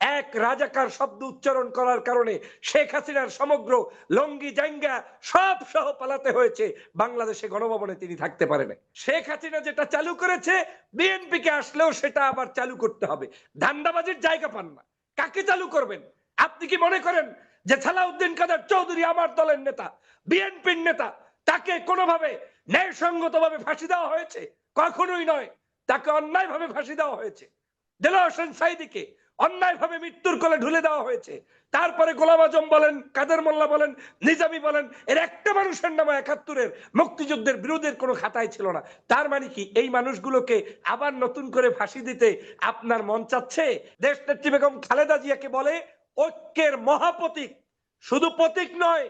এক রাজাকার শব্দ উচ্চারণ করার কারণে শেখ হাসিনার সমগ্র লঙ্গি জাঙ্গা সব সহ পালাতে হয়েছে। বাংলাদেশে গণভবনে তিনি থাকতে পারেন শেখ হাসিনা যেটা চালু করেছে বিএনপি কে আসলেও সেটা আবার চালু করতে হবে। ধান্দাবাজির জায়গা পান না। কাকে চালু করবেন? আপনি কি মনে করেন যে সালাউদ্দিন কাদের চৌধুরী আমার দলের নেতা, বিএনপির নেতা, তাকে কোনোভাবে ন্যায়সঙ্গতভাবে ফাঁসি দেওয়া হয়েছে? কখনোই নয়। তাকে অন্যায়ভাবে ফাঁসি দেওয়া হয়েছে। দেলোয়ার হোসেন সাইদিকে অন্যায়ভাবে মৃত্যুর কোলে ঢুলে দেওয়া হয়েছে। তারপরে গোলাম আজম বলেন, কাদের মোল্লা বলেন, নিজামি বলেন, এর একটা মানুষের নামে একাত্তরের মুক্তিযুদ্ধের বিরোধের কোনো খাতায় ছিল না। তার মানে কি, এই মানুষগুলোকে আবার নতুন করে ফাঁসি দিতে আপনার মন চাচ্ছে? দেশ নেত্রী বেগম খালেদা জিয়াকে বলে, ঐক্যের মহাপতিক শুধু প্রতীক নয়,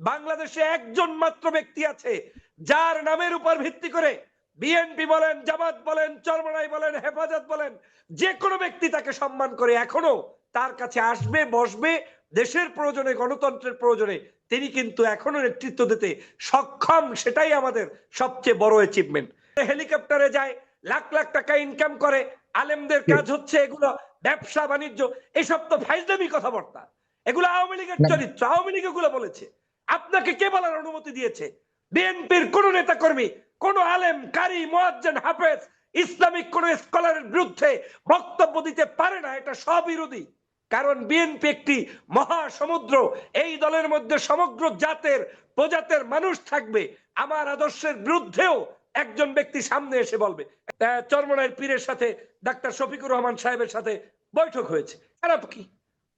বাংলাদেশে একজন মাত্র ব্যক্তি আছে, যার নামের উপর ভিত্তি করে বিএনপি বলেন জামাত বলেন চরমনাই বলেন হেফাজত বলেন যে কোনো ব্যক্তি তাকে সম্মান করে এখনও তার কাছে আসবে বসবে দেশের প্রয়োজনে গণতন্ত্রের প্রয়োজনে তিনি কিন্তু এখনও নেতৃত্ব দিতে সক্ষম সেটাই আমাদের সবচেয়ে বড় অ্যাচিভমেন্ট হেলিকপ্টারে যায় লাখ লাখ টাকা ইনকাম করে আলেমদের কাজ হচ্ছে এগুলো ব্যবসা বাণিজ্য এসব তো ফাইজদামি কথাবার্তা। এগুলো আওয়ামী লীগের চরিত্র আওয়ামী লীগ এগুলো বলেছে। আপনাকে কে বলার অনুমতি দিয়েছে? বিএনপির কোন নেতা কর্মী কোন আলেম কারি মোয়াজ্জেন হাফেজ ইসলামিক কোন স্কলারের বিরুদ্ধে বক্তব্য দিতে পারে না এটা স্ববিরোধী। কারণ বিএনপি একটি মহাসমুদ্র এই দলের মধ্যে সমগ্র জাতের প্রজাতের মানুষ থাকবে। আমার আদর্শের বিরুদ্ধেও একজন ব্যক্তি সামনে এসে বলবে। আহ, চরমনাইয়ের পীরের সাথে ডাক্তার শফিকুর রহমান সাহেবের সাথে বৈঠক হয়েছে। খারাপ কি?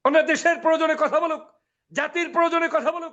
আমরা দেশের প্রয়োজনে কথা বলুক জাতির প্রয়োজনে কথা বলুক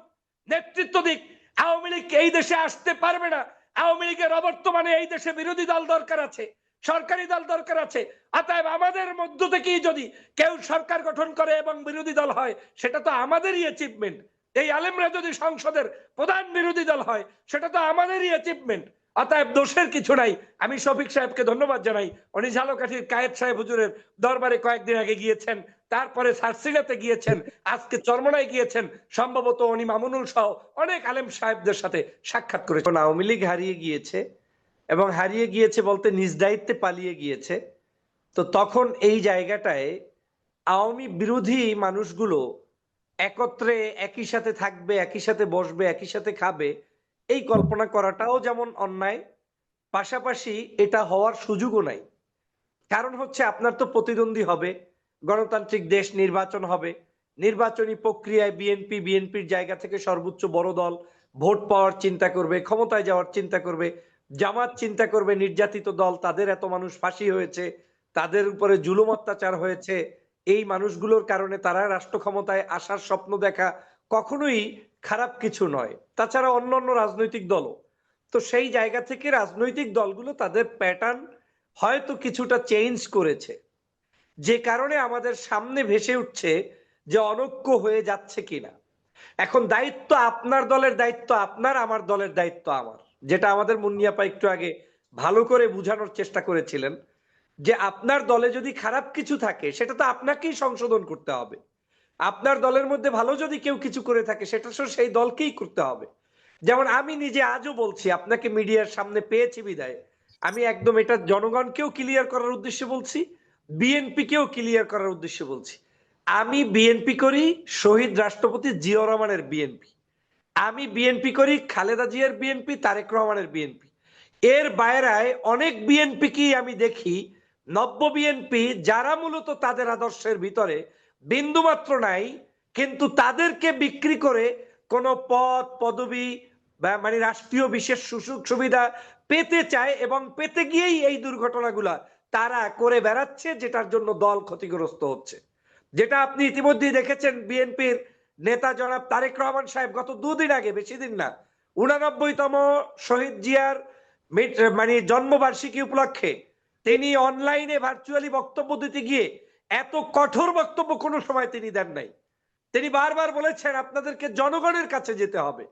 নেতৃত্ব দিক আওয়ামী লীগ এই দেশে আসতে পারবে না। আওয়ামী লীগের অবর্তমানে এই দেশে বিরোধী দল দরকার আছে, সরকারি দল দরকার আছে। অতএব আমাদের মধ্য থেকেই যদি কেউ সরকার গঠন করে এবং বিরোধী দল হয়, সেটা তো আমাদেরই অ্যাচিভমেন্ট এই আলেমরা যদি সংসদের প্রধান বিরোধী দল হয়, সেটা তো আমাদেরই অ্যাচিভমেন্ট অতএব দোষের কিছু নাই। আমি শফিক সাহেবকে ধন্যবাদ জানাই। উনি ঝালকাঠির কায়েদ সাহেব হুজুরের দরবারে কয়েকদিন আগে গিয়েছেন। তারপরে সারসিনাতে গিয়েছেন, আজকে চরমনায় গিয়েছেন, সম্ভবত উনি মামুনুল সহ অনেক আলেম সাহেবদের সাথে সাক্ষাৎ করেছেন। আওয়ামী লীগ হারিয়ে গিয়েছে এবং হারিয়ে গিয়েছে বলতে নিজ দায়িত্বে পালিয়ে গিয়েছে। তো তখন এই জায়গাটায় আওয়ামী বিরোধী মানুষগুলো একত্রে একই সাথে থাকবে, একই সাথে বসবে, একই সাথে খাবে, এই কল্পনা করাটাও যেমন অন্যায়, পাশাপাশি এটা হওয়ার সুযোগও নাই। কারণ হচ্ছে আপনার তো প্রতিদ্বন্দ্বী হবে গণতান্ত্রিক দেশ নির্বাচন হবে। নির্বাচনী প্রক্রিয়ায় বিএনপি, বিএনপির জায়গা থেকে সর্বোচ্চ বড় দল ভোট পাওয়ার চিন্তা করবে, ক্ষমতায় যাওয়ার চিন্তা করবে, জামাত চিন্তা করবে, নির্যাতিত দল, তাদের এত মানুষ ফাঁসি হয়েছে, তাদের উপরে জুলুম অত্যাচার হয়েছে। এই মানুষগুলোর কারণে তারা রাষ্ট্র ক্ষমতায় আসার স্বপ্ন দেখা কখনোই খারাপ কিছু নয়। তাছাড়া অন্য অন্য রাজনৈতিক দলও। তো সেই জায়গা থেকে রাজনৈতিক দলগুলো তাদের প্যাটার্ন হয়তো কিছুটা চেঞ্জ করেছে। যে কারণে আমাদের সামনে ভেসে উঠছে যে অনৈক্য হয়ে যাচ্ছে কিনা। এখন দায়িত্ব আপনার দলের দায়িত্ব, আপনার আমার দলের দায়িত্ব আমার। যেটা আমাদের মুন্নিয়াপা একটু আগে ভালো করে বোঝানোর চেষ্টা করেছিলেন যে আপনার দলে যদি খারাপ কিছু থাকে, সেটা তো আপনাকেই সংশোধন করতে হবে। আপনার দলের মধ্যে ভালো যদি কেউ কিছু করে থাকে, সেটা তো সেই দলকেই করতে হবে। যেমন আমি নিজে আজও বলছি, আপনাকে মিডিয়ার সামনে পেয়েছি বিদায়। আমি একদম এটা জনগণকেও ক্লিয়ার করার উদ্দেশ্যে বলছি। বিএনপি কেও ক্লিয়ার করার উদ্দেশ্যে বলছি। আমি বিএনপি করি শহীদ রাষ্ট্রপতি জিয়া রহমানের বিএনপি আমি বিএনপি করি খালেদা জিয়ার বিএনপি তারেক রহমানের বিএনপি এর বাইরায় অনেক বিএনপিকেই আমি দেখি, নব্য বিএনপি যারা মূলত তাদের আদর্শের ভিতরে বিন্দুমাত্র নাই, কিন্তু তাদেরকে বিক্রি করে কোনো পদ, পদবি মানে রাষ্ট্রীয় বিশেষ সুযোগ সুবিধা পেতে চায় এবং পেতে গিয়েই এই দুর্ঘটনাগুলা তারা করে বেড়াচ্ছে, যেটার জন্য দল ক্ষতিগ্রস্ত হচ্ছে। যেটা আপনি ইতিমধ্যেই দেখেছেন বিএনপির নেতা জনাব তারেক রহমান সাহেব গত দুদিন আগে, বেশি দিন না, উনানব্বইতম শহীদ জিয়ার মানে জন্মবার্ষিকী উপলক্ষে তিনি অনলাইনে ভার্চুয়ালি বক্তব্য দিতে গিয়ে এত কঠোর বক্তব্য কোনো সময় তিনি দেন নাই। তিনি বারবার বলেছেন, আপনাদেরকে জনগণের কাছে যেতে হবে।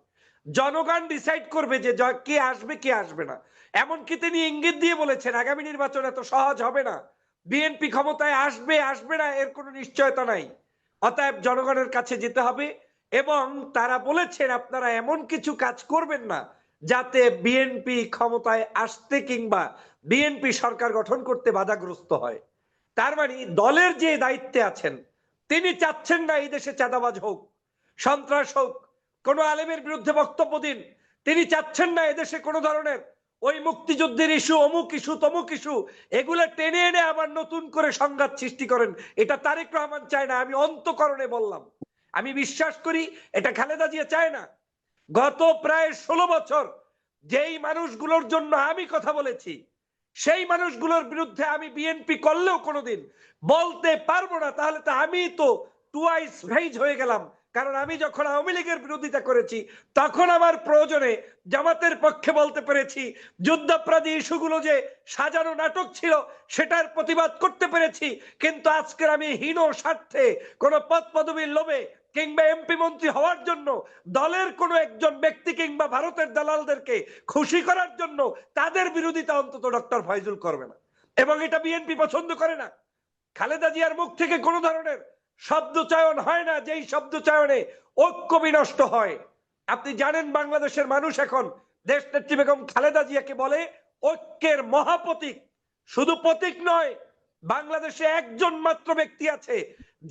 জনগণ ডিসাইড করবে যে কে আসবে কে আসবে না। এমনকি তিনি ইঙ্গিত দিয়ে বলেছেন, আগামী নির্বাচন এত সহজ হবে না। বিএনপি ক্ষমতায় আসবে আসবে না, এর কোনো নিশ্চয়তা নাই। অতএব জনগণের কাছে যেতে হবে এবং তারা বলেছেন, আপনারা এমন কিছু কাজ করবেন না যাতে বিএনপি ক্ষমতায় আসতে কিংবা বিএনপি সরকার গঠন করতে বাধাগ্রস্ত হয়। তার মানে দলের যে দায়িত্বে আছেন, তিনি চাচ্ছেন না এই দেশে চাঁদাবাজ হোক, সন্ত্রাস হোক কোন আলেমের বিরুদ্ধে বক্তব্য দিন। তিনি চাচ্ছেন না এদেশে কোনো ধরনের ওই মুক্তিযুদ্ধের ইস্যু, অমুক ইস্যু, তমুক ইস্যু, এগুলো টেনে এনে আবার নতুন করে সংঘাত সৃষ্টি করেন। এটা তারেক রহমান চায় না, আমি অন্তকরণে বললাম। আমি বিশ্বাস করি এটা খালেদা জিয়া চায় না। গত প্রায় ষোলো বছর যেই মানুষগুলোর জন্য আমি কথা বলেছি, সেই মানুষগুলোর বিরুদ্ধে আমি বিএনপি করলেও কোনোদিন বলতে পারব না। তাহলে তো আমি তো টুয়াইস ভেজ হয়ে গেলাম। কারণ আমি যখন আওয়ামী লীগের বিরোধিতা করেছি, তখন আমার প্রয়োজনে জামাতের পক্ষে বলতে পেরেছি, যুদ্ধাপরাধী ইস্যুগুলো যে সাজানো নাটক ছিল, সেটার প্রতিবাদ করতে পেরেছি। কিন্তু আজকের আমি হীন স্বার্থে কোনো পদ পদবীর লোভে কিংবা এমপি মন্ত্রী হওয়ার জন্য, দলের কোনো একজন ব্যক্তি কিংবা ভারতের দালালদেরকে খুশি করার জন্য তাদের বিরোধিতা অন্তত ডক্টর ফয়জুল করবে না। এবং এটা বিএনপি পছন্দ করে না। খালেদা জিয়ার মুখ থেকে কোনো ধরনের শব্দ চয়ন হয় না, যেই শব্দ চয়নে ঐক্য বিনষ্ট হয়। আপনি জানেন বাংলাদেশের মানুষ এখন দেশ নেত্রী বেগম খালেদা জিয়াকে বলে ঐক্যের মহাপতিক শুধু প্রতীক নয়, বাংলাদেশে একজন মাত্র ব্যক্তি আছে,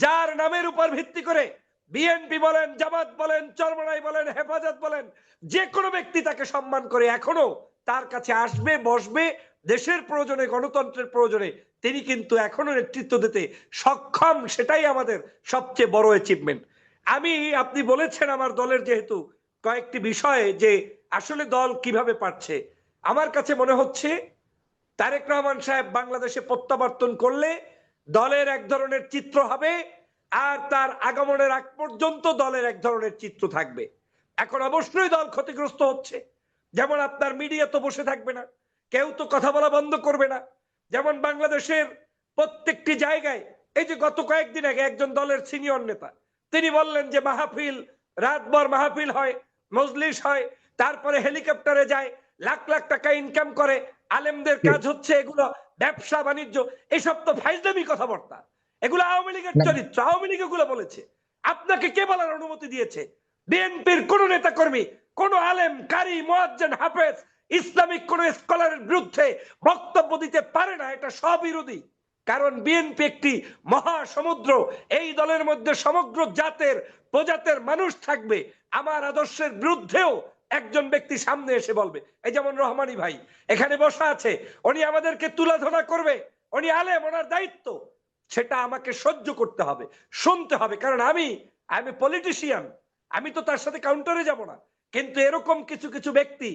যার নামের উপর ভিত্তি করে বিএনপি বলেন, জামাত বলেন, চরমনাই বলেন, হেফাজত বলেন যে কোনো ব্যক্তি তাকে সম্মান করে এখনও তার কাছে আসবে, বসবে দেশের প্রয়োজনে, গণতন্ত্রের প্রয়োজনে তিনি কিন্তু এখনও নেতৃত্ব দিতে সক্ষম, সেটাই আমাদের সবচেয়ে বড় অ্যাচিভমেন্ট আমি, আপনি বলেছেন আমার দলের যেহেতু কয়েকটি বিষয়ে যে আসলে দল কীভাবে পারছে। আমার কাছে মনে হচ্ছে তারেক রহমান সাহেব বাংলাদেশে প্রত্যাবর্তন করলে দলের এক ধরনের চিত্র হবে আর তার আগমনের আগ পর্যন্ত দলের এক ধরনের চিত্র থাকবে। এখন অবশ্যই দল ক্ষতিগ্রস্ত হচ্ছে। যেমন আপনার মিডিয়া তো বসে থাকবে না, কেউ তো কথা বলা বন্ধ করবে না। যেমন বাংলাদেশের প্রত্যেকটি জায়গায় এই যে গত কয়েকদিন আগে একজন দলের সিনিয়র নেতা তিনি বললেন যে মাহফিল রাতভর মাহফিল হয় মজলিস হয় তারপরে হেলিকপ্টারে যায় লাখ লাখ টাকা ইনকাম করে আলেমদের কাজ হচ্ছে এগুলো ব্যবসা বাণিজ্য এসব তো ফাইজলামি কথাবার্তা। এগুলো আওয়ামী লীগের চরিত্র আওয়ামী লীগ এগুলো বলেছে। আপনাকে কে বলার অনুমতি দিয়েছে? বিএনপির কোন নেতা কর্মী কোন আলেম কারি মোয়াজ্জেন হাফেজ ইসলামিক কোন স্কলারের বিরুদ্ধে বক্তব্য দিতে পারে না, এটা স্ববিরোধী। কারণ বিএনপি একটি মহাসমুদ্র, এই দলের মধ্যে সমগ্র জাতের, প্রজাতের মানুষ থাকবে। আমার আদর্শের বিরুদ্ধেও একজন ব্যক্তি সামনে এসে বলবে, এই যেমন রহমানি ভাই, এখানে বসা আছে, উনি আমাদেরকে তুলাধনা করবে, উনি আলেম, ওনার দায়িত্ব। সেটা আমাকে সহ্য করতে হবে, শুনতে হবে, কারণ আমি আমি পলিটিশিয়ান আমি তো তার সাথে কাউন্টারে যাব না। কিন্তু এরকম কিছু কিছু ব্যক্তি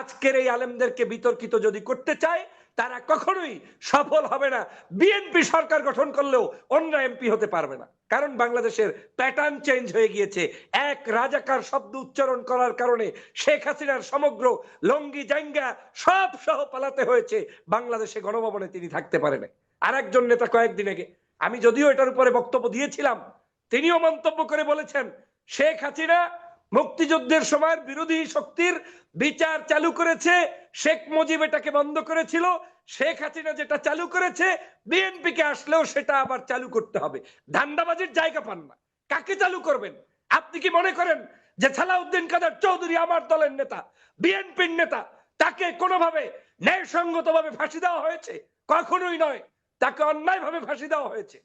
আজকের এই আলেমদেরকে বিতর্কিত যদি করতে চায়, তারা কখনোই সফল হবে না। বিএনপি সরকার গঠন করলেও অন্য এমপি হতে পারবে না। কারণ বাংলাদেশের প্যাটার্ন চেঞ্জ হয়ে গিয়েছে। এক রাজাকার শব্দ উচ্চারণ করার কারণে শেখ হাসিনার সমগ্র লঙ্গি জাঙ্গা সব সহ পালাতে হয়েছে। বাংলাদেশে গণভবনে তিনি থাকতে পারেন আর একজন নেতা কয়েকদিন আগে, আমি যদিও এটার উপরে বক্তব্য দিয়েছিলাম, তিনিও মন্তব্য করে বলেছেন, শেখ হাসিনা মুক্তিযুদ্ধের সময় বিরোধী শক্তির বিচার চালু করেছে। শেখ মুজিব এটাকে বন্ধ করেছিল। শেখ হাসিনা যেটা চালু করেছে বিএনপি কে আসলেও সেটা আবার চালু করতে হবে। ধান্দাবাজির জায়গা পান না। কাকে চালু করবেন? আপনি কি মনে করেন যে সালাউদ্দিন কাদের চৌধুরী আমার দলের নেতা, বিএনপির নেতা, তাকে কোনোভাবে ন্যায়সঙ্গতভাবে ফাঁসি দেওয়া হয়েছে? কখনোই নয়। তাকে অন্যায়ভাবে ফাঁসি দেওয়া হয়েছে।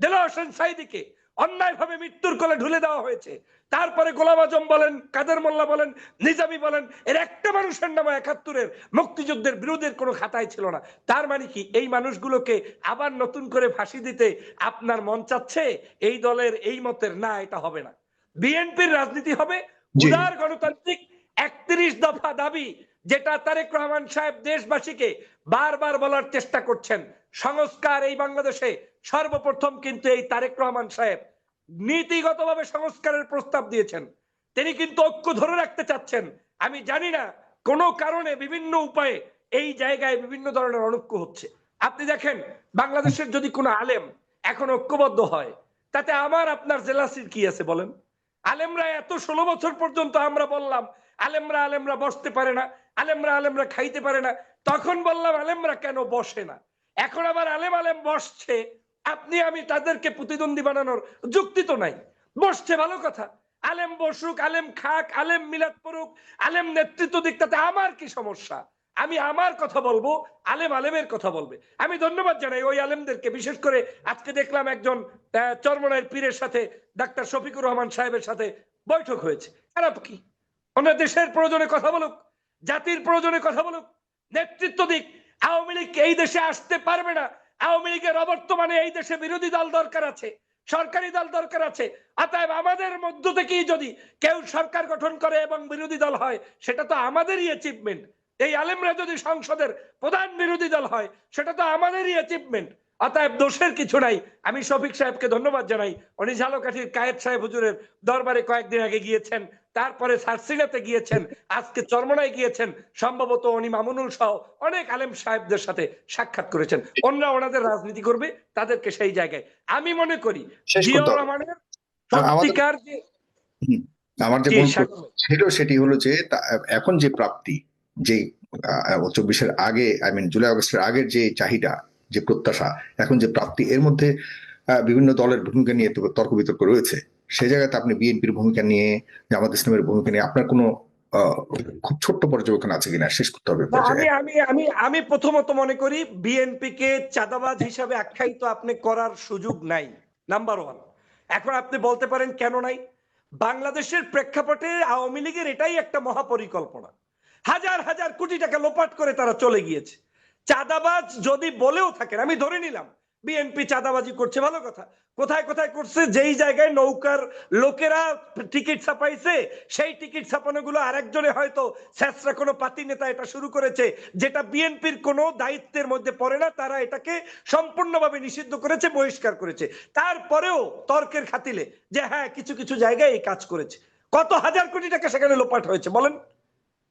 দেলা হোসেন সাইদিকে অন্যায়ভাবে মৃত্যুর কোলে ঢুলে দেওয়া হয়েছে। তারপরে গোলাম আজম বলেন কাদের মোল্লা বলেন নিজামি বলেন এর একটা মানুষের নামে একাত্তরের মুক্তিযুদ্ধের বিরোধের কোনো খাতায় ছিল না। তার মানে কি এই মানুষগুলোকে আবার নতুন করে ফাঁসি দিতে আপনার মন চাচ্ছে? এই দলের এই মতের না এটা হবে না। বিএনপির রাজনীতি হবে। উদার গণতান্ত্রিক একত্রিশ দফা দাবি যেটা তারেক রহমান সাহেব দেশবাসীকে বারবার বলার চেষ্টা করছেন। সংস্কার এই বাংলাদেশে সর্বপ্রথম কিন্তু এই তারেক রহমান সাহেব নীতিগতভাবে সংস্কারের প্রস্তাব দিয়েছেন। তিনি কিন্তু ঐক্য ধরে রাখতে চাচ্ছেন। আমি জানি না, কোনো কারণে বিভিন্ন উপায়ে এই জায়গায় বিভিন্ন ধরনের অনৈক্য হচ্ছে। আপনি দেখেন, বাংলাদেশের যদি কোনো আলেম এখন ঐক্যবদ্ধ হয়, তাতে আমার আপনার জেলাসির কি আছে বলেন? আলেমরা এত ষোলো বছর পর্যন্ত আমরা বললাম, আলেমরা আলেমরা বসতে পারে না, আলেমরা আলেমরা খাইতে পারে না। তখন বললাম, আলেমরা কেন বসে না? এখন আবার আলেম আলেম বসছে আপনি, আমি তাদেরকে প্রতিদ্বন্দ্বী বানানোর যুক্তি তো নাই। বসছে, ভালো কথা। আলেম বসুক, আলেম খাক, আলেম মিলাদ পড়ুক, আলেম নেতৃত্ব দিক, তাতে আমার কি সমস্যা? আমি আমার কথা বলব, আলেম আলেমের কথা বলবে। আমি ধন্যবাদ জানাই ওই আলেমদেরকে। বিশেষ করে আজকে দেখলাম একজন চরমনায়ের পীরের সাথে, ডাক্তার শফিকুর রহমান সাহেবের সাথে বৈঠক হয়েছে। খারাপ কি? ওনার দেশের প্রয়োজনে কথা বলুক, জাতির প্রয়োজনে কথা বলুক, নেতৃত্ব দিক, আওয়ামী লীগ এই দেশে আসতে পারবে না। আওয়ামী লীগের অবর্তমানে এই দেশে বিরোধী দল দরকার আছে, সরকারি দল দরকার আছে। অতএব আমাদের মধ্য থেকেই যদি কেউ সরকার গঠন করে এবং বিরোধী দল হয়, সেটা তো আমাদেরই অ্যাচিভমেন্ট এই আলেমরা যদি সংসদের প্রধান বিরোধী দল হয়, সেটা তো আমাদেরই অ্যাচিভমেন্ট অতএব দোষের কিছু নাই। আমি শফিক সাহেবকে ধন্যবাদ জানাই। উনি ঝালকাঠির কায়েদ সাহেব হুজুরের দরবারে কয়েকদিন আগে গিয়েছেন তারপরে সারসিনাতে গিয়েছেন আজকে চরমনায় গিয়েছেন সম্ভবত উনি মামুনুল সহ অনেক আলেম সাহেবদের সাথে সাক্ষাৎ করেছেন। অন্যরা ওনাদের রাজনীতি করবে তাদেরকে সেই জায়গায়। আমি মনে করি জিয়াউর রহমানের সত্যিকার যে আমার যে। ছিল সেটি হলো যে এখন যে প্রাপ্তি যে চব্বিশের আগে আই মিন জুলাই আগস্টের আগের যে চাহিদা যে প্রত্যাশা এখন যে প্রাপ্তি এর মধ্যে বিভিন্ন দলের ভূমিকা নিয়ে তর্ক বিতর্ক রয়েছে। সেই জায়গাতে আপনি বিএনপির ভূমিকা নিয়ে জামাত ইসলামের ভূমিকা নিয়ে আপনার কোনো খুব ছোট্ট পর্যবেক্ষণ আছে কিনা? শেষ করতে হবে আমি আমি আমি আমি প্রথমত মনে করি বিএনপি কে চাঁদাবাজ হিসাবে আখ্যায়িত আপনি করার সুযোগ নাই নাম্বার ওয়ান। এখন আপনি বলতে পারেন কেন নাই? বাংলাদেশের প্রেক্ষাপটে আওয়ামী লীগের এটাই একটা মহাপরিকল্পনা। হাজার হাজার কোটি টাকা লোপাট করে তারা চলে গিয়েছে। চাঁদাবাজ যদি বলেও থাকেন, আমি ধরে নিলাম বিএনপি চাঁদাবাজি করছে, ভালো কথা। কোথায় কোথায় করছে, যেই জায়গায় নৌকার লোকেরা টিকিট ছাপাইছে, সেই টিকিট ছাপানো গুলো আরেকজনে হয়তো স্যাসরা কোনো পাতি নেতা এটা শুরু করেছে, যেটা বিএনপির কোনো দায়িত্বের মধ্যে পড়ে না, তারা এটাকে সম্পূর্ণভাবে নিষিদ্ধ করেছে, বহিষ্কার করেছে। তারপরেও তর্কের খাতিলে যে হ্যাঁ কিছু কিছু জায়গায় এই কাজ করেছে। কত হাজার কোটি টাকা সেখানে লোপাট হয়েছে, বলেন।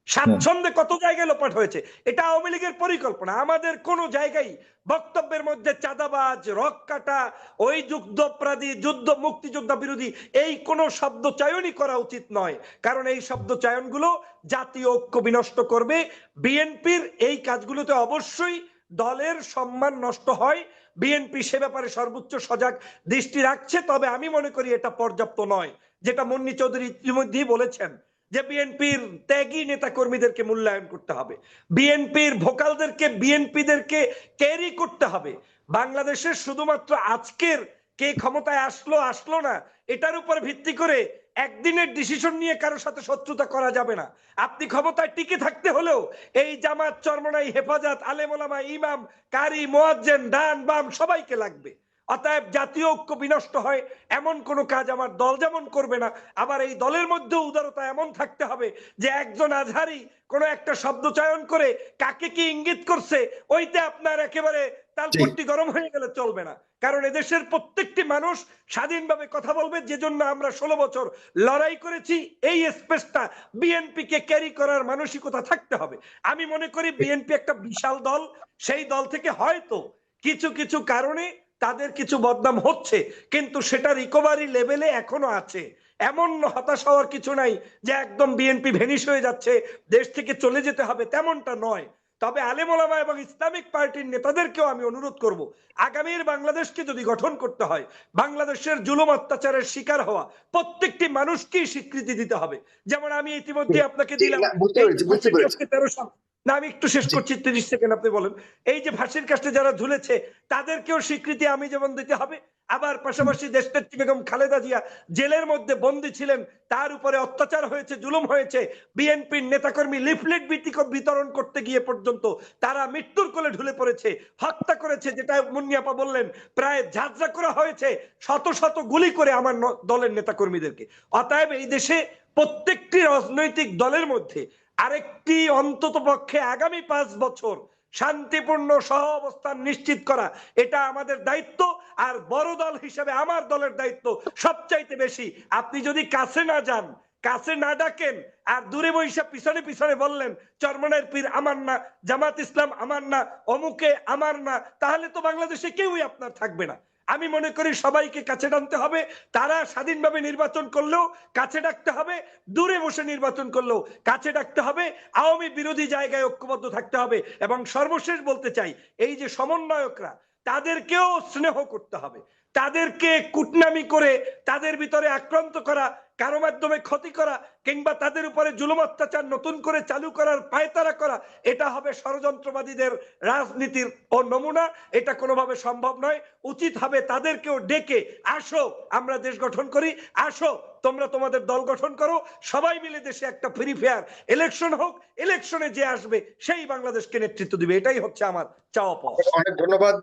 স্বাচ্ছন্দ্যে কত জায়গায় লোপাট হয়েছে? এটা আওয়ামী লীগের পরিকল্পনা। আমাদের কোন জায়গায় বক্তব্যের মধ্যে চাঁদাবাজ রক কাটা ওই যুদ্ধপ্রাদী যুদ্ধ মুক্তিযোদ্ধা বিরোধী, এই কোন শব্দ চয়নই করা উচিত নয়। কারণ এই শব্দ চয়নগুলো জাতীয় ঐক্য বিনষ্ট করবে। বিএনপির এই কাজগুলোতে অবশ্যই দলের সম্মান নষ্ট হয়। বিএনপি সে ব্যাপারে সর্বোচ্চ সজাগ দৃষ্টি রাখছে। তবে আমি মনে করি এটা পর্যাপ্ত নয়। যেটা মুন্নি চৌধুরী ইতিমধ্যেই বলেছেন। যে বিএনপির ত্যাগী নেতা কর্মীদেরকে মূল্যায়ন করতে হবে, বিএনপির ভোকালদেরকে, বিএনপিদেরকে ক্যারি করতে হবে। বাংলাদেশের শুধুমাত্র আজকের কে ক্ষমতায় আসলো আসলো না, এটার উপর ভিত্তি করে একদিনের ডিসিশন নিয়ে কারোর সাথে শত্রুতা করা যাবে না। আপনি ক্ষমতায় টিকে থাকতে হলেও এই জামাত চরমনাই, হেফাজত আলেমোলামা ইমাম, কারি, মোয়াজ্জেন, ডান, বাম সবাইকে লাগবে। অতএব জাতীয় ঐক্য বিনষ্ট হয় এমন কোন কাজ আমার দল যেমন করবে না আবার এই দলের মধ্যে উদারতা এমন থাকতে হবে যে একজন আজহারি কোন একটা শব্দ চয়ন করে কাকে কি ইঙ্গিত করছে ওইতে আপনার একেবারে তালপট্টি গরম হয়ে গেলে চলবে না। কারণ এদেশের প্রত্যেকটি মানুষ স্বাধীনভাবে কথা বলবে যে জন্য আমরা ষোলো বছর লড়াই করেছি এই স্পেসটা বিএনপি কে ক্যারি করার মানসিকতা থাকতে হবে। আমি মনে করি বিএনপি একটা বিশাল দল সেই দল থেকে হয়তো কিছু কিছু কারণে তাদের কিছু বদনাম হচ্ছে কিন্তু সেটা রিকভারি লেভেলে এখনও আছে। এমন হতাশ হওয়ার কিছু নাই যে একদম বিএনপি ভেনিশ হয়ে যাচ্ছে দেশ থেকে চলে যেতে হবে তেমনটা নয়। তবে আলেমোলামা এবং ইসলামিক পার্টির নেতাদেরকেও আমি অনুরোধ করব আগামীর বাংলাদেশকে যদি গঠন করতে হয় বাংলাদেশের জুলুম অত্যাচারের শিকার হওয়া প্রত্যেকটি মানুষকেই স্বীকৃতি দিতে হবে। যেমন আমি ইতিমধ্যে আপনাকে দিলাম না, আমি একটু শেষ করছি তিরিশ সেকেন্ড আপনি বলেন। এই যে ফাঁসির কাছে যারা ঝুলেছে তাদেরকেও স্বীকৃতি আমি যেমন দিতে হবে আবার পাশাপাশি দেশনেত্রী বেগম খালেদা জিয়া জেলের মধ্যে বন্দী ছিলেন তার উপরে অত্যাচার হয়েছে জুলুম হয়েছে বিএনপির নেতাকর্মী লিফলেট বিতরণ করতে গিয়ে পর্যন্ত তারা মৃত্যুর কোলে ঢুলে পড়েছে হত্যা করেছে যেটা মুন্নিয়াপা বললেন প্রায় ঝাঁঝরা করা হয়েছে শত শত গুলি করে আমার দলের নেতাকর্মীদেরকে। অতএব এই দেশে প্রত্যেকটি রাজনৈতিক দলের মধ্যে আরেকটি অন্তত পক্ষে আগামী পাঁচ বছর শান্তিপূর্ণ সহ অবস্থান নিশ্চিত করা, এটা আমাদের দায়িত্ব আর বড় দল হিসেবে আমার দলের দায়িত্ব সবচাইতে বেশি। আপনি যদি কাছে না যান, কাছে না ডাকেন আর দূরে বৈশা পিছনে পিছনে বললেন চরমনের পীর আমার না, জামাত ইসলাম আমার না, অমুকে আমার না, তাহলে তো বাংলাদেশে কেউই আপনার থাকবে না। আমি মনে করি সবাইকে কাছে টানতে হবে। তারা স্বাধীনভাবে নির্বাচন করলেও কাছে ডাকতে হবে, দূরে বসে নির্বাচন করলেও কাছে ডাকতে হবে, আওয়ামী বিরোধী জায়গায় ঐক্যবদ্ধ থাকতে হবে। এবং সর্বশেষ বলতে চাই, এই যে সমন্বয়করা তাদেরকেও স্নেহ করতে হবে। তাদেরকে কুটনামি করে, তাদের ভিতরে আক্রান্ত করা, কারও মাধ্যমে ক্ষতি করা, কিংবা তাদের উপরে জুলুম অত্যাচার নতুন করে চালু করার পায়তারা করা, এটা হবে ষড়যন্ত্রবাদীদের রাজনীতির ও নমুনা। এটা কোনোভাবে সম্ভব নয়। উচিত হবে তাদেরকেও ডেকে, আসো, আমরা দেশ গঠন করি, আসো, তোমরা তোমাদের দল গঠন করো, সবাই মিলে দেশে একটা ফ্রি ফেয়ার ইলেকশন হোক ইলেকশনে যে আসবে, সেই বাংলাদেশকে নেতৃত্ব দিবে। এটাই হচ্ছে আমার চাওয়া পাওয়া অনেক ধন্যবাদ।